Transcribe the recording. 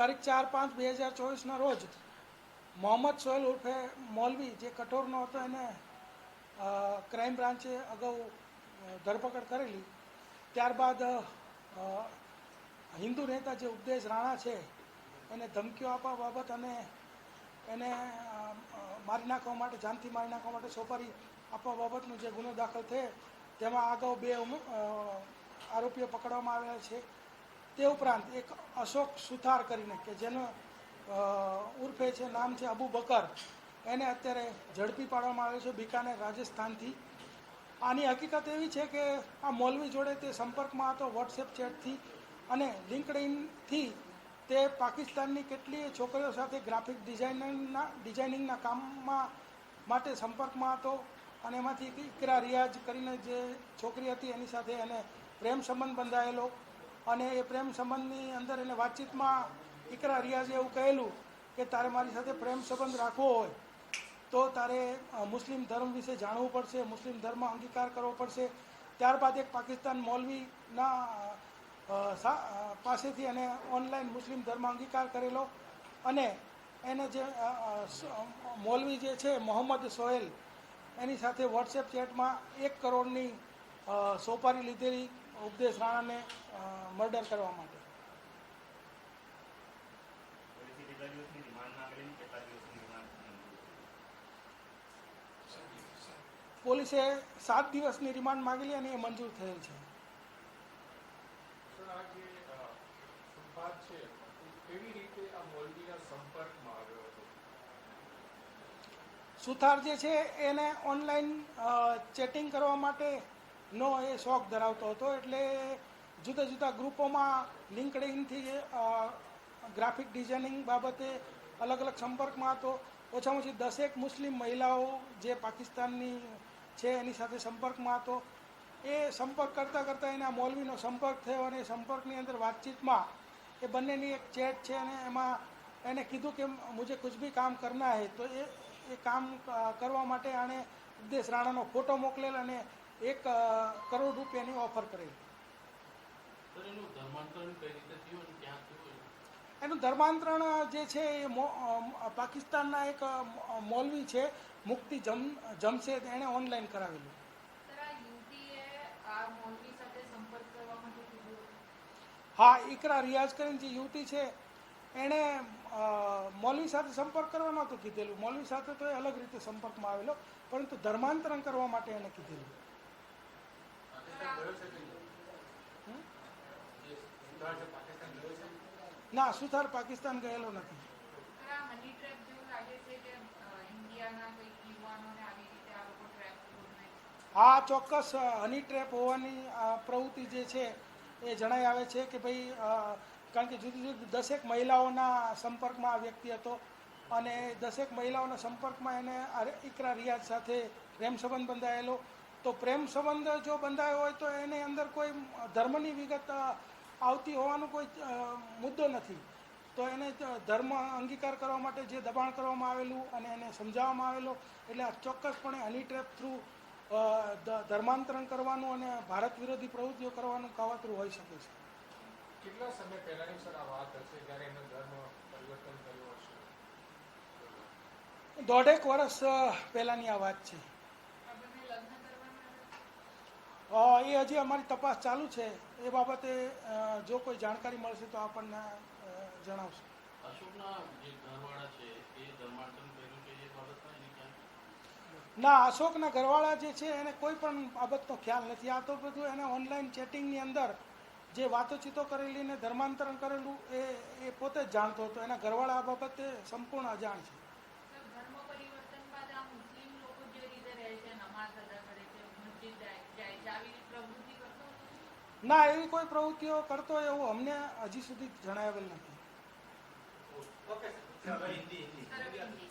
તારીખ ચાર પાંચ બે હજાર ચોવીસના રોજ મોહમ્મદ સોહેલ ઉર્ફે મૌલવી જે કઠોરનો હતો એને ક્રાઇમ બ્રાન્ચે અગાઉ ધરપકડ કરેલી. ત્યારબાદ હિન્દુ નેતા જે ઉપદેશ રાણા છે, એને ધમકીઓ આપવા બાબત અને એને મારી નાખવા માટે, જાનથી મારી નાખવા માટે સોપારી આપવા બાબતનો જે ગુનો દાખલ થયો, તેમાં અગાઉ બે આરોપીઓ પકડવામાં આવેલા છે. તે ઉપરાંત એક અશોક સુથાર કરીને કે જેનો ઉર્ફે છે, નામ છે અબુ બકર, એને અત્યારે ઝડપી પાડવામાં આવ્યો છે બિકાનેર રાજસ્થાનથી. આની હકીકત એવી છે કે આ મૌલવી જોડે તે સંપર્કમાં હતો વોટ્સએપ ચેટથી અને લિંકડઇનથી તે પાકિસ્તાનની કેટલીય છોકરીઓ સાથે ગ્રાફિક ડિઝાઇનરના ડિઝાઇનિંગના કામમાં માટે સંપર્કમાં હતો અને એમાંથી ઇકરા રિયાઝ કરીને જે છોકરી હતી એની સાથે એને પ્રેમ સંબંધ બંધાયેલો અને એ પ્રેમ સંબંધની અંદર એને વાતચીતમાં ઇકરા રિયાઝે એવું કહેલું કે તારે મારી સાથે પ્રેમ સંબંધ રાખવો હોય તો તારે મુસ્લિમ ધર્મ વિશે જાણવું પડશે, મુસ્લિમ ધર્મ અંગીકાર કરવો પડશે. ત્યારબાદ એક પાકિસ્તાન મૌલવીના પાસેથી એને ઓનલાઈન મુસ્લિમ ધર્મ અંગીકાર કરેલો અને એને જે મૌલવી જે છે, મોહમ્મદ સોહેલ, એની સાથે વોટ્સએપ ચેટમાં એક કરોડની સોપારી લીધેલી ઉપદેશ રાણાને મર્ડર કરવા માટે. પોલીસે સાત દિવસની રિમાન્ડ માગેલી અને એ મંજૂર થયેલ છે. સુથાર જે છે એને ઓનલાઈન ચેટિંગ કરવા નો એ શોખ ધરાવતો હતો એટલે જુદા જુદા ગ્રુપોમાં લિંકડિનથી ગ્રાફિક ડિઝાઇનિંગ બાબતે અલગ અલગ સંપર્કમાં હતો. ઓછામાં ઓછી દસેક મુસ્લિમ મહિલાઓ જે પાકિસ્તાનની છે એની સાથે સંપર્કમાં હતો. એ સંપર્ક કરતાં કરતાં એના મોલવીનો સંપર્ક થયો અને એ સંપર્કની અંદર વાતચીતમાં એ બંનેની એક ચેટ છે અને એમાં એને કીધું કે મુજે કુછ બી કામ કરના હે. તો એ એ કામ કરવા માટે આણે ઉપદેશ રાણાનો ફોટો મોકલેલ અને એક કરોડ રૂપિયાની ઓફર કરેલી. એનું ધર્માંતરણ કઈ રીતે થયું અને ક્યાં થયું એનું ધર્માંતરણ જે છે એ મો- પાકિસ્તાનના એક મૌલવી છે મુક્તિ જમ જમશેદ એણે ઓનલાઈન કરાવેલું. સર આ યુવતીએ આ મૌલવી સાથે સંપર્ક કરવા માટે કીધું. હા ઇકરા રિયાઝ કરીને જે યુવતી છે એણે મૌલવી સાથે સંપર્ક કરવા નહોતું કીધેલું. મૌલવી સાથે તો એ અલગ રીતે સંપર્કમાં આવેલો પરંતુ ધર્માંતરણ કરવા માટે એને કીધેલું. ના સુથાર પાકિસ્તાન ગયેલો નથી. આ ચોક્કસ હની ટ્રેપ હોવાની આ પ્રવૃત્તિ જે છે એ જણાઈ આવે છે કે ભાઈ કારણ કે જુદી જુદી દસેક મહિલાઓના સંપર્કમાં આ વ્યક્તિ હતો અને દસેક મહિલાઓના સંપર્કમાં એને ઇકરા રિયાઝ સાથે પ્રેમ સંબંધ બંધાયેલો. તો પ્રેમ સંબંધ જો બંધાયો હોય તો એની અંદર કોઈ ધર્મની વિગત આવતી હોવાનો કોઈ મુદ્દો નથી. તો એને ધર્મ અંગીકાર કરવા માટે જે દબાણ કરવામાં આવેલું અને એને સમજાવવામાં આવેલો એટલે આ ચોક્કસપણે હની ટ્રેપ થ્રુ ધર્માંતરણ કરવાનું અને ભારત વિરોધી પ્રવૃત્તિઓ કરવાનું કાવતરું હોઈ શકે છે. કેટલા સમય પહેલાની સર આ વાત હશે જ્યારે એનો ધર્મ પરિવર્તન કર્યો હશે? દોઢેક વર્ષ પહેલાની પહેલાંની આ વાત છે આ બંને લગ્ન કરવાના અ, હતા? એ હજી અમારી તપાસ ચાલુ છે. એ બાબતે જો કોઈ જાણકારી મળશે તો આપણને જણાવશું. અશોકના જે ઘરવાળા છે એ ધર્માંતરણ કર્યું છે એ બાબતમાં એની ક્યાં ના અશોકના ઘરવાળા જે છે એને કોઈ પણ બાબતનો ખ્યાલ નથી. આ તો બધું એને ઓનલાઈન ચેટિંગની અંદર જે વાતોચીતો કરેલી ને ધર્માંતરણ કરેલું એ એ પોતે જ જાણતો હતો. એના ઘરવાળા આ બાબતે સંપૂર્ણ અજાણ છે ના એવી કોઈ પ્રવૃત્તિઓ કરતો હોય એવું અમને હજી સુધી જણાવેલ નથી. સર હિન્દી.